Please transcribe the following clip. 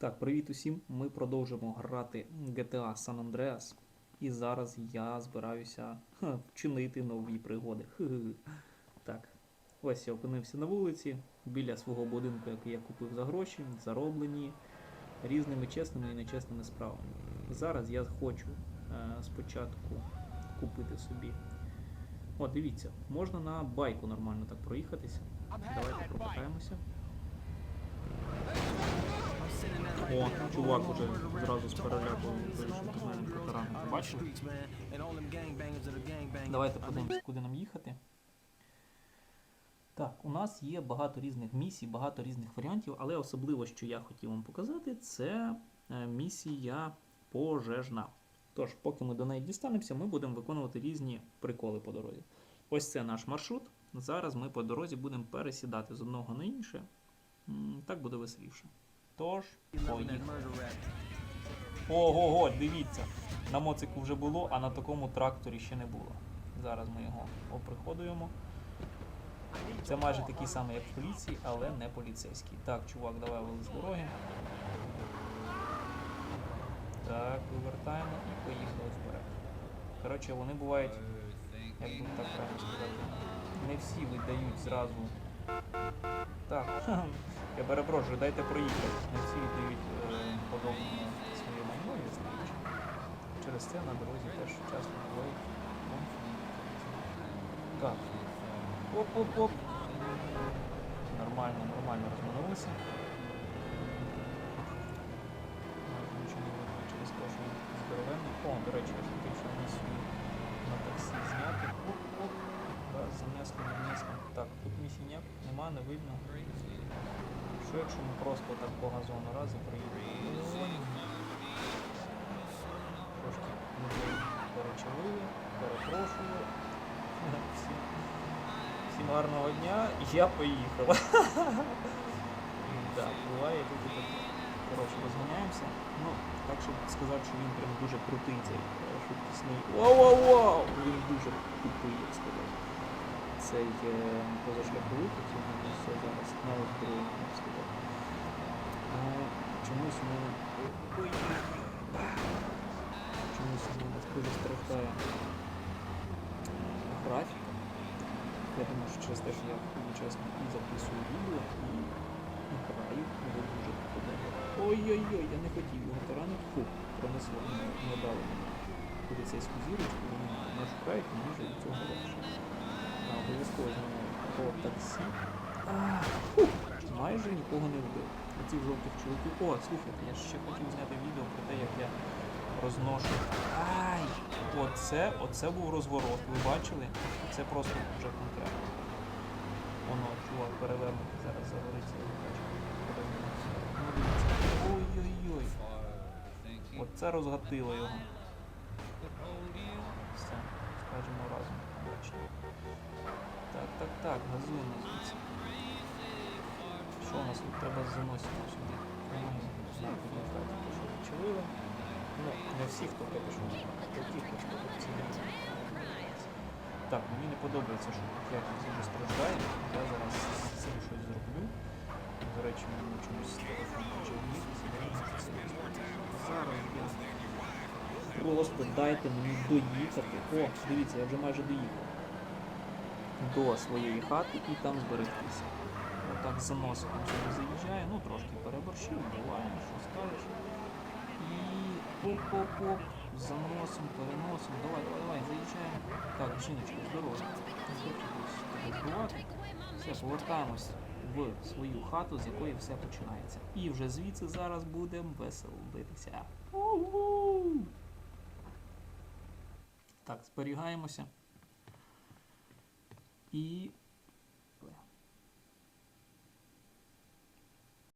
Так, привіт усім. Ми продовжимо грати GTA San Andreas. І зараз я збираюся ха, вчинити нові пригоди. Хи-хи. Так, ось я опинився на вулиці біля свого будинку, який я купив за гроші, зароблені різними чесними і нечесними справами. Зараз я хочу е, спочатку купити собі. О, дивіться, можна на байку нормально так проїхатися. Давайте прокатаємося. О, чувак уже зразу з переляку вирішив до мене. Бачили? Давайте подивимось, куди нам їхати. Так, у нас є багато різних місій, багато різних варіантів, але особливо, що я хотів вам показати, це е, місія пожежна. Тож, поки ми до неї дістанемося, ми будемо виконувати різні приколи по дорозі. Ось це наш маршрут. Зараз ми по дорозі будемо пересідати з одного на інше. Так буде веселіше. Тож, поїхали. Ого-го, дивіться. На моцику вже було, а на такому тракторі ще не було. Зараз ми його оприходуємо. Це майже такий самий, як в поліції, але не поліцейський. Так, чувак, давай вели з дороги. Так, вивертаємо і поїхали вперед. Коротше, вони бувають, як би так правильно сказати, не всі видають зразу. Так, я перепрошую, дайте проїхати. Не всі віддають е, подобне своє майно, я знаю. Через це на дорозі теж часто конфлікти. Так. Оп-оп-оп. Нормально, нормально розминулися. О, до речі, я хотів ще місію на таксі зняти. Оп-оп. Раз, занесли, нанесли. Так, тут місії нема, не видно. Що якщо ми просто так по газону раз і приїдемо? Трошки людей перечавили, перепрошую. Всім, всім гарного дня, я поїхав. Так, буває тут і таке. Коротше, розганяємося. Ну, так, щоб сказати, що він прям дуже крутий цей е, швидкісний. Вау-вау-вау! Він дуже тупий, я б сказав. Цей е, позашляховик, який у все зараз на. А, чомусь. Ой, чомусь у мене дуже страждає графік. Я думаю, що через те, що я одночасно і записую відео, і граю, його дуже подобає. Ой-ой-ой, я не хотів його таранити. Фу, пронесло, не, дали мені поліцейську зірочку, не шукають, мені вже від цього легше. Обов'язково по таксі. А, майже нікого не вбив. Оцих жовтих чоловіків. О, слухайте, я ще хотів зняти відео про те, як я розношу. Ай! Оце, оце був розворот. Ви бачили? Це просто вже конкретно. Воно, чувак, перевернути зараз загориться. Ну. Ой-ой-ой. Оце розгатило його. Так, газуємо звідси. Що у нас тут треба заносити сюди? Ну, що відчалили. Ну, не всі, хто капюшон, а ті, хто капюшон. Так, мені не подобається, що я тут дуже страждаю. Я зараз з цим щось зроблю. До речі, мені чомусь телефон. Зараз я. Просто дайте мені доїхати. О, дивіться, я вже майже доїхав. До своєї хати і там зберегтися. Отак з заносиком сюди заїжджає, ну трошки переборщив, буває, що скажеш. І оп-оп-оп, заносим, переносим. Давай, давай, давай, заїжджаємо. Так, жіночка, здорово. Все, повертаємось в свою хату, з якої все починається. І вже звідси зараз будемо веселитися. Так, зберігаємося. І